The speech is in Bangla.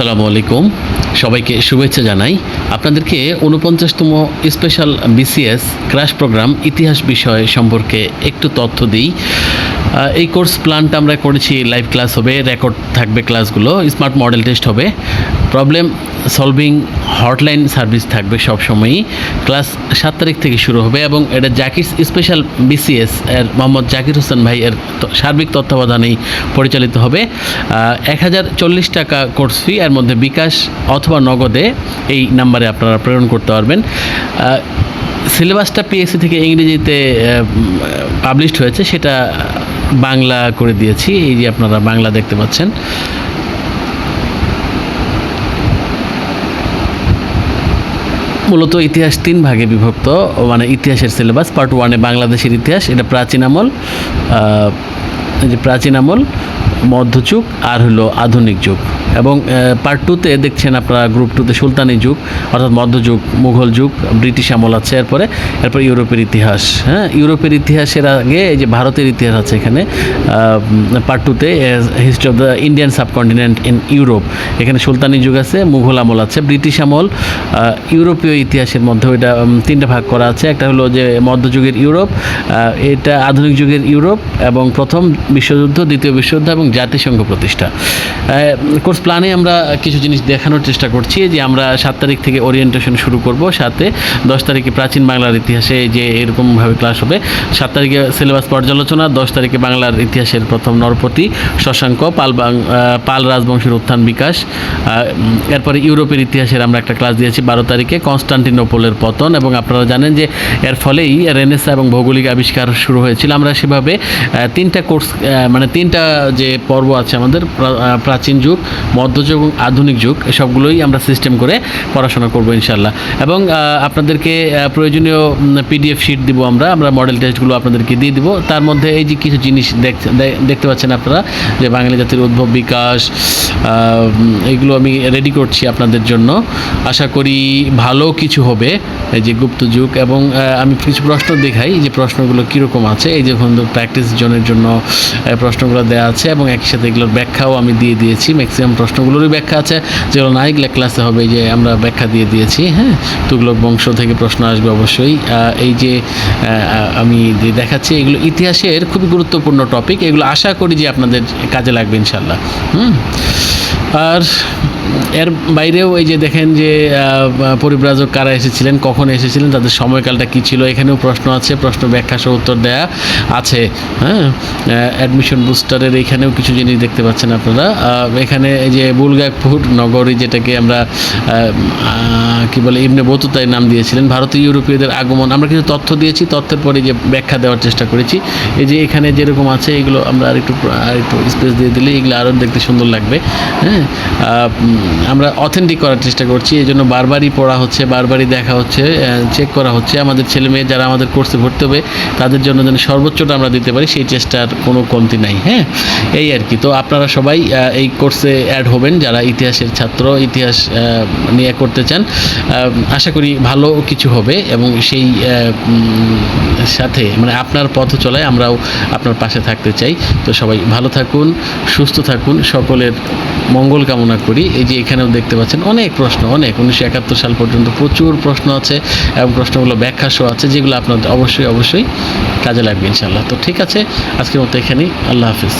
আসসালামু আলাইকুম। সবাইকে শুভেচ্ছা জানাই। আপনাদেরকে উনপঞ্চাশতম স্পেশাল বিসিএস ক্র্যাশ প্রোগ্রাম ইতিহাস বিষয় সম্পর্কে একটু তথ্য দিই। এই কোর্স প্ল্যানটা আমরা করেছি, লাইভ ক্লাস হবে, রেকর্ড থাকবে ক্লাসগুলো, স্মার্ট মডেল টেস্ট হবে। প্রবলেম সলভিং হটলাইন সার্ভিস থাকবে সব সময়ই ক্লাস সাত তারিখ থেকে শুরু হবে এবং এটা জাকির স্পেশাল বিসিএস এর মোহাম্মদ জাকির হোসেন ভাই এর সার্বিক তত্ত্বাবধানেই পরিচালিত হবে। এক হাজার চল্লিশ টাকা কোর্স ফি এর মধ্যে বিকাশ অথবা নগদে এই নাম্বারে আপনারা প্রেরণ করতে পারবেন। সিলেবাসটা পিএসসি থেকে ইংরেজিতে পাবলিশড হয়েছে, সেটা বাংলা করে দিয়েছি, এই যে আপনারা বাংলা দেখতে পাচ্ছেন। মূলত ইতিহাস তিন ভাগে বিভক্ত মানে ইতিহাসের সিলেবাস, পার্ট ওয়ানে বাংলাদেশের ইতিহাস, এটা প্রাচীন আমল যে প্রাচীন আমল মধ্যযুগ আর হলো আধুনিক যুগ। এবং পার্ট টুতে দেখছেন আপনারা গ্রুপ টুতে সুলতানি যুগ, অর্থাৎ মধ্যযুগ মুঘল যুগ, ব্রিটিশ আমল আছে এরপরে, এরপর ইউরোপের ইতিহাস হ্যাঁ? ইউরোপের ইতিহাসের আগে এই যে ভারতের ইতিহাস আছে এখানে পার্ট টুতে history of the Indian subcontinent in Europe এখানে সুলতানি যুগ আছে, মুঘল আমল আছে, ব্রিটিশ আমল ইউরোপীয় ইতিহাসের মধ্যে ওইটা তিনটা ভাগ করা আছে। একটা হলো যে মধ্যযুগের ইউরোপ এটা আধুনিক যুগের ইউরোপ এবং প্রথম বিশ্বযুদ্ধ, দ্বিতীয় বিশ্বযুদ্ধ এবং জাতিসংঘ প্রতিষ্ঠা। কোর্স প্ল্যানে আমরা কিছু জিনিস দেখানোর চেষ্টা করছি যে আমরা সাত তারিখ থেকে ওরিয়েন্টেশন শুরু করব, সাথে দশ তারিখে প্রাচীন বাংলার ইতিহাসে যে এরকমভাবে ক্লাস হবে। সাত তারিখে সিলেবাস পর্যালোচনা, দশ তারিখে বাংলার ইতিহাসের প্রথম নরপতি শশাঙ্ক, পাল পাল রাজবংশের উত্থান বিকাশ। এরপরে ইউরোপের ইতিহাসের আমরা একটা ক্লাস দিয়েছি বারো তারিখে, কনস্টান্টিনোপলের পতন এবং আপনারা জানেন যে এর ফলেই রেনেসা এবং ভৌগোলিক আবিষ্কার শুরু হয়েছিল। আমরা সেভাবে তিনটা কোর্স মানে তিনটা যে পর্ব আছে আমাদের প্রাচীন যুগ মধ্যযুগ আধুনিক যুগ সবগুলোই আমরা সিস্টেম করে পড়াশোনা করব ইনশাল্লাহ এবং আপনাদেরকে প্রয়োজনীয় পিডিএফ শিট দিব আমরা আমরা মডেল টেস্টগুলো আপনাদেরকে দিয়ে দিব। তার মধ্যে এই যে কিছু জিনিস দেখ- দেখতে পাচ্ছেন আপনারা, যে বাঙালি জাতির উদ্ভব, বিকাশ এগুলো আমি রেডি করছি আপনাদের জন্য। আশা করি ভালো কিছু হবে এই যে গুপ্ত যুগ। এবং আমি কিছু প্রশ্ন দেখাই, যে প্রশ্নগুলো কীরকম আছে, এই যে প্র্যাকটিস জনের জন্য প্রশ্নগুলো দেওয়া আছে এবং একই সাথে এগুলোর ব্যাখ্যাও আমি দিয়ে দিয়েছি। ম্যাক্সিমাম প্রশ্নগুলোরই ব্যাখ্যা আছে। যেগুলো না এগুলো ক্লাসে হবে যে আমরা ব্যাখ্যা দিয়ে দিয়েছি হ্যাঁ? তুগলক বংশ থেকে প্রশ্ন আসবে অবশ্যই। এই যে আমি দেখাচ্ছি, এগুলো ইতিহাসের খুবই গুরুত্বপূর্ণ টপিক এগুলো আশা করি যে আপনাদের কাজে লাগবে ইনশাল্লাহ হুম? আর এর বাইরেও এই যে দেখেন যে পরিব্রাজক কারা এসেছিলেন, কখন এসেছিলেন, তাদের সময়কালটা কী ছিল, এখানেও প্রশ্ন আছে, প্রশ্ন ব্যাখ্যা সহ উত্তর দেয়া আছে। হ্যাঁ? অ্যাডমিশন বুস্টারের এখানেও কিছু জিনিস দেখতে পাচ্ছেন আপনারা। এখানে এই যে বুলগাকপুর নগরী যেটাকে আমরা কি বলে, ইবনে বতুতাই নাম দিয়েছিলেন, ভারতীয় ইউরোপীয়দের আগমন। আমরা কিছু তথ্য দিয়েছি, তথ্যের পরে যে ব্যাখ্যা দেওয়ার চেষ্টা করেছি। এই যে এখানে যেরকম আছে, এগুলো আমরা আরেকটু আরেকটু স্পেস দিয়ে দিলে এগুলো আরও দেখতে সুন্দর লাগবে। হ্যাঁ? আমরা অথেন্টিক করার চেষ্টা করছি, এই জন্য বারবারই পড়া হচ্ছে, বারবারই দেখা হচ্ছে চেক করা হচ্ছে। আমাদের ছেলে মেয়ে যারা আমাদের কোর্সে ভর্তি হবে, তাদের জন্য যেন সর্বোচ্চটা আমরা দিতে পারি, সেই চেষ্টার কোনো কমতি নাই হ্যাঁ? এই আর কি। তো আপনারা সবাই এই কোর্সে অ্যাড হবেন, যারা ইতিহাসের ছাত্র, ইতিহাস নিয়ে করতে চান আশা করি ভালো কিছু হবে এবং সেই সাথে মানে আপনার পথ চলায় আমরাও আপনার পাশে থাকতে চাই। তো সবাই ভালো থাকুন, সুস্থ থাকুন, সকলের মঙ্গল কামনা করি। এই যে এখানেও দেখতে পাচ্ছেন অনেক প্রশ্ন, অনেক। উনিশশো একাত্তর সাল পর্যন্ত প্রচুর প্রশ্ন আছে এবং প্রশ্নগুলো ব্যাখ্যা সহ আছে, যেগুলো আপনাদের অবশ্যই অবশ্যই কাজে লাগবে ইনশাল্লাহ তো ঠিক আছে, আজকের মতো এখানেই। আল্লাহ হাফিজ।